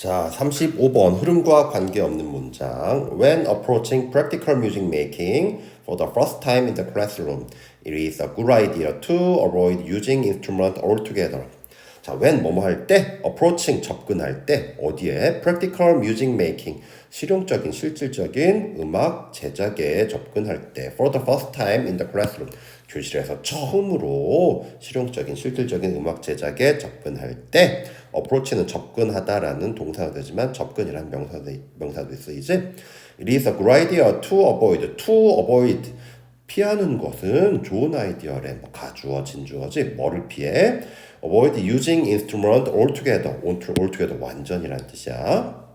자, 35번 흐름과 관계없는 문장. When approaching practical music making for the first time in the classroom, it is a good idea to avoid using instrument altogether. 자, when 뭐뭐 할 때, approaching 접근할 때, 어디에 practical music making 실용적인 실질적인 음악 제작에 접근할 때 for the first time in the classroom 교실에서 처음으로 실용적인 실질적인 음악 제작에 접근할 때 approach는 접근하다라는 동사가 되지만 접근이란 명사도 명사도 쓰이지 it is a good idea to avoid to avoid 피하는 것은 좋은 아이디어래. 뭐 가주어, 진주어지. 뭐를 피해? avoid using instrument altogether. altogether 완전이란 뜻이야.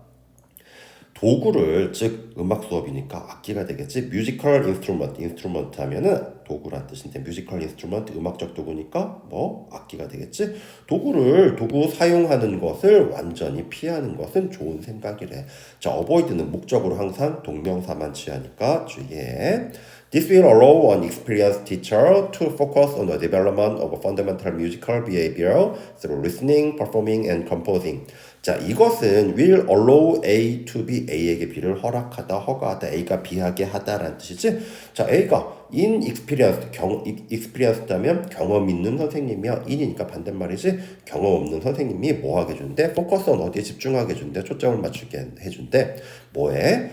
도구를 즉 음악 수업이니까 악기가 되겠지. 뮤지컬 인스트루먼트 인스트루먼트 하면은 도구란 뜻인데 뮤지컬 인스트루먼트 음악적 도구니까 뭐 악기가 되겠지. 도구를 도구 사용하는 것을 완전히 피하는 것은 좋은 생각이래. 자, 어보이드는 목적으로 항상 동명사만 취하니까 주의해. This will allow an experienced teacher to focus on the development of fundamental musical behavior through listening, performing, and composing. 자, 이것은 will allow A to be A에게 B를 허락하다, 허가하다, A가 B하게 하다라는 뜻이지. 자, A가 in experience, 경, experience다면 경험 있는 선생님이야. in이니까 반대말이지. 경험 없는 선생님이 뭐 하게 준대? on 어디에 집중하게 준대? 초점을 맞추게 해준대. 뭐에?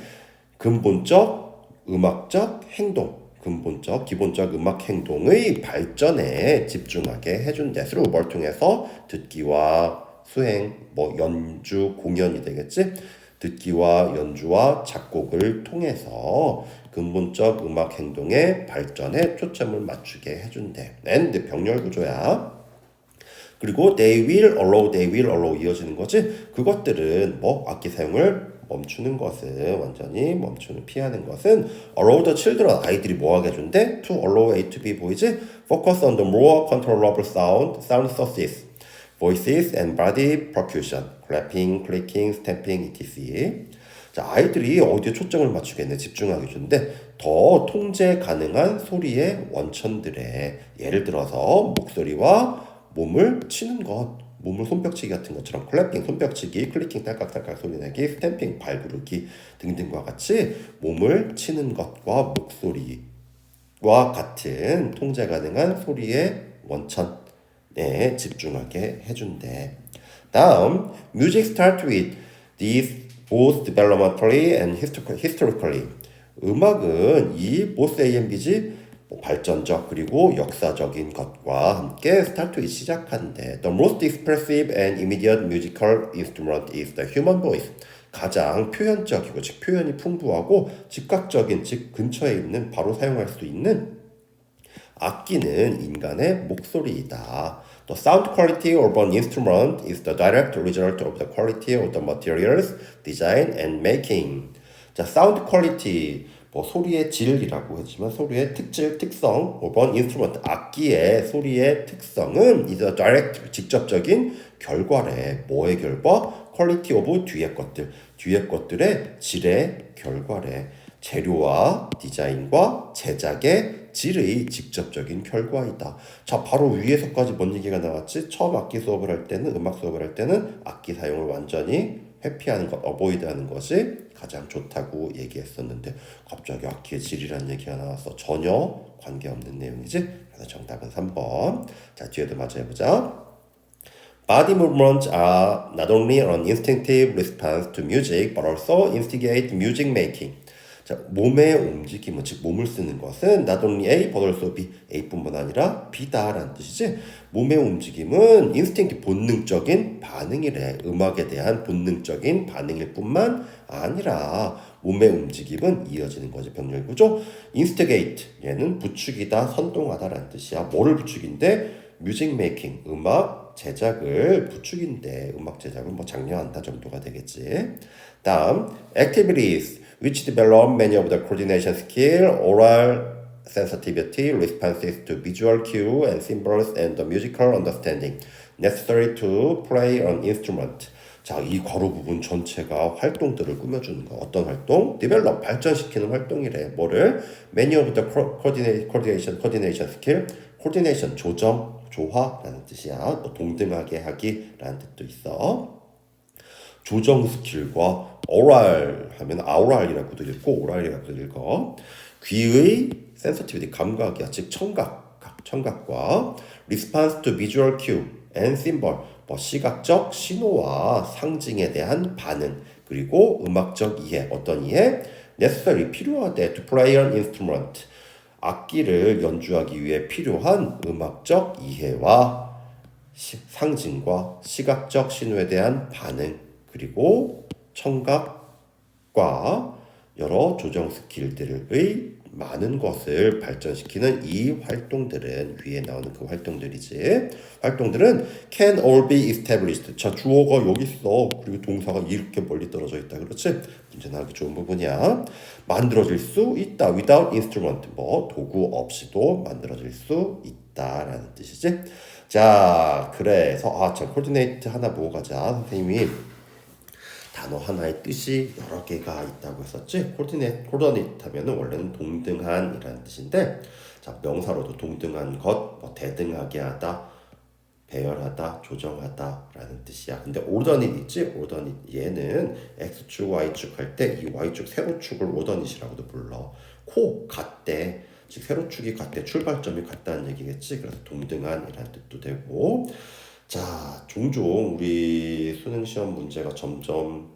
근본적, 음악적 행동. 근본적, 기본적 음악 행동의 발전에 집중하게 해준대. 스루 뭘 통해서 듣기와 수행, 뭐 연주, 공연이 되겠지? 듣기와 연주와 작곡을 통해서 근본적 음악 행동의 발전에 초점을 맞추게 해준대. and 병렬 구조야. 그리고 they will allow, they will allow 이어지는 거지. 그것들은 뭐 악기 사용을 멈추는 것은 완전히 멈추는 피하는 것은 allow the children 아이들이 뭐 하게 해준대? to allow A to B 보이지? focus on the more controllable sound, sound sources. voices and body percussion, clapping, clicking, stamping, etc. 자, 아이들이 어디에 초점을 맞추겠네, 집중하게 주는데, 더 통제 가능한 소리의 원천들에, 예를 들어서, 목소리와 몸을 치는 것, 몸을 손뼉치기 같은 것처럼 클래핑, 손뼉치기, 클리킹, 딸깍딸깍 소리 내기, 스탬핑, 발구르기 등등과 같이 몸을 치는 것과 목소리와 같은 통제 가능한 소리의 원천, 에 집중하게 해준대. 다음, music start with these both developmentally and historically. 음악은 이 both A and B지 뭐 발전적 그리고 역사적인 것과 함께 with 시작한대. The most expressive and immediate musical instrument is the human voice. 가장 표현적이고 즉 표현이 풍부하고 즉각적인 즉 근처에 있는 바로 사용할 수 있는 악기는 인간의 목소리이다. The sound quality of an instrument is the direct result of the quality of the materials, design, and making. 자, sound quality 뭐 소리의 질이라고 했지만 소리의 특질, 특성, of an instrument 악기의 소리의 특성은 is direct 직접적인 결과래. 뭐의 결과? quality of 뒤의 것들, 뒤의 것들의 질의 결과래. 재료와 디자인과 제작의 질의 직접적인 결과이다. 자, 바로 위에서까지 뭔 얘기가 나왔지? 처음 악기 수업을 할 때는, 음악 수업을 할 때는 악기 사용을 완전히 회피하는 것, 어보이드 하는 것이 가장 좋다고 얘기했었는데, 갑자기 악기의 질이라는 얘기가 나와서 전혀 관계없는 내용이지? 그래서 정답은 3번. 자, 뒤에도 해보자. Body movements are not only an instinctive response to music, but also instigate music making. 자, 몸의 움직임은 즉 몸을 쓰는 것은 not only A but also B A뿐만 아니라 B다라는 뜻이지. 몸의 움직임은 인스팅트 본능적인 반응이래. 음악에 대한 본능적인 반응일 뿐만 아니라 몸의 움직임은 이어지는 거지 병렬 구조. instigate 얘는 부추기다, 선동하다라는 뜻이야. 뭐를 부추긴데? 뮤직 메이킹 음악 제작을 부추긴데 음악 제작을 뭐 장려한다 정도가 되겠지. 다음 activities which develop many of the coordination skill, oral sensitivity, responses to visual cue and symbols, and the musical understanding necessary to play an instrument. 자, 이 괄호 부분 전체가 활동들을 꾸며주는 거. 어떤 활동? develop, 발전시키는 활동이래. 뭐를? many of the coordination, coordination skill, coordination, 조점, 조화라는 뜻이야. 또 동등하게 하기라는 뜻도 있어. 조정 스킬과 오랄 하면 아우랄이라고도 읽고 오랄이라고도 읽어. 귀의 sensitivity 감각이야. 즉 청각, 각, 청각과 response to symbol 뭐 시각적 신호와 상징에 대한 반응 그리고 음악적 이해 어떤 이해 necessary 필요하대 to play an instrument 악기를 연주하기 위해 필요한 음악적 이해와 시- 상징과 시각적 신호에 대한 반응 그리고 청각과 여러 조정 스킬들의 많은 것을 발전시키는 이 활동들은 위에 나오는 그 활동들이지. 활동들은 can all be established. 자 주어가 여기 있어. 그리고 동사가 이렇게 멀리 떨어져 있다. 그렇지? 문제는 하기 좋은 부분이야. 만들어질 수 있다. without instrument. 뭐 도구 없이도 만들어질 수 있다라는 뜻이지. 자 그래서 아참 코디네이트 하나 보고 가자 선생님이 단어 하나의 뜻이 여러 개가 있다고 했었지. 코디네이트, 코디네이트 하면은 원래는 동등한이라는 뜻인데, 자 명사로도 동등한 것, 뭐 대등하게 하다, 배열하다, 조정하다라는 뜻이야. 근데 오더닛 있지? 오더닛 얘는 x축, y축 할 때 이 y축 세로축을 오더닛이라고도 불러. 코 같대. 즉 세로축이 같대. 출발점이 같다는 얘기겠지. 그래서 동등한이라는 뜻도 되고. 자, 종종 우리 수능 시험 문제가 점점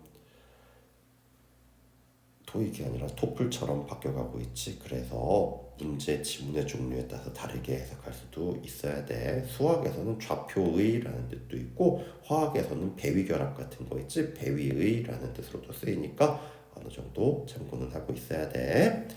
토익이 아니라 토플처럼 바뀌어가고 있지. 그래서 문제 지문의 종류에 따라서 다르게 해석할 수도 있어야 돼. 수학에서는 좌표의라는 뜻도 있고 화학에서는 배위결합 같은 거 있지. 배위의라는 뜻으로도 쓰이니까 어느 정도 참고는 하고 있어야 돼.